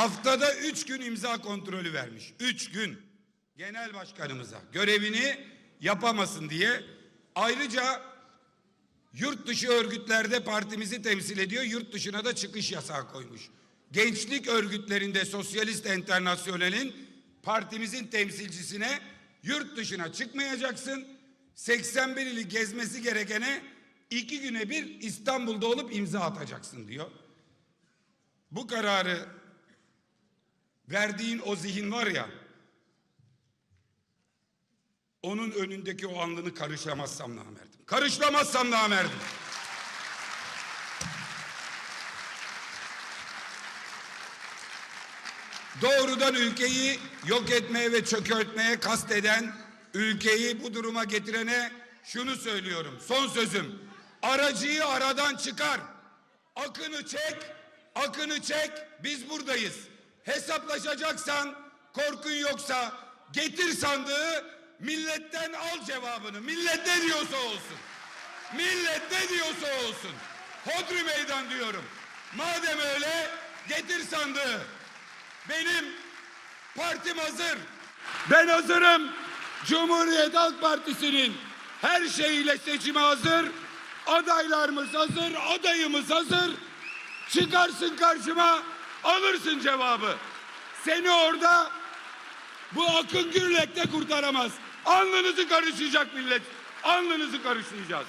haftada üç gün imza kontrolü vermiş. Üç gün genel başkanımıza görevini yapamasın diye. Ayrıca yurt dışı örgütlerde partimizi temsil ediyor. Yurt dışına da çıkış yasağı koymuş. Gençlik örgütlerinde Sosyalist Enternasyonel'in partimizin temsilcisine yurt dışına çıkmayacaksın. 81 ili gezmesi gerekene iki güne bir İstanbul'da olup imza atacaksın diyor. Bu kararı verdiğin o zihin var ya onun önündeki o alnını karışlamazsam namerdim. Karışlamazsam namerdim. Doğrudan ülkeyi yok etmeye ve çökertmeye kasteden, ülkeyi bu duruma getirene şunu söylüyorum. Son sözüm. Aracıyı aradan çıkar. Akını çek, akını çek. Biz buradayız. Hesaplaşacaksan, korkun yoksa getir sandığı, milletten al cevabını. Millet ne diyorsa olsun. Millet ne diyorsa olsun. Hodri meydan diyorum. Madem öyle getir sandığı. Benim partim hazır. Ben hazırım. Cumhuriyet Halk Partisi'nin her şeyiyle seçime hazır. Adaylarımız hazır, adayımız hazır. Çıkarsın karşıma, alırsın cevabı. Seni orada bu Akın Gürlek de kurtaramaz. Alnınızı karışacak millet. Alnınızı karışlayacağız.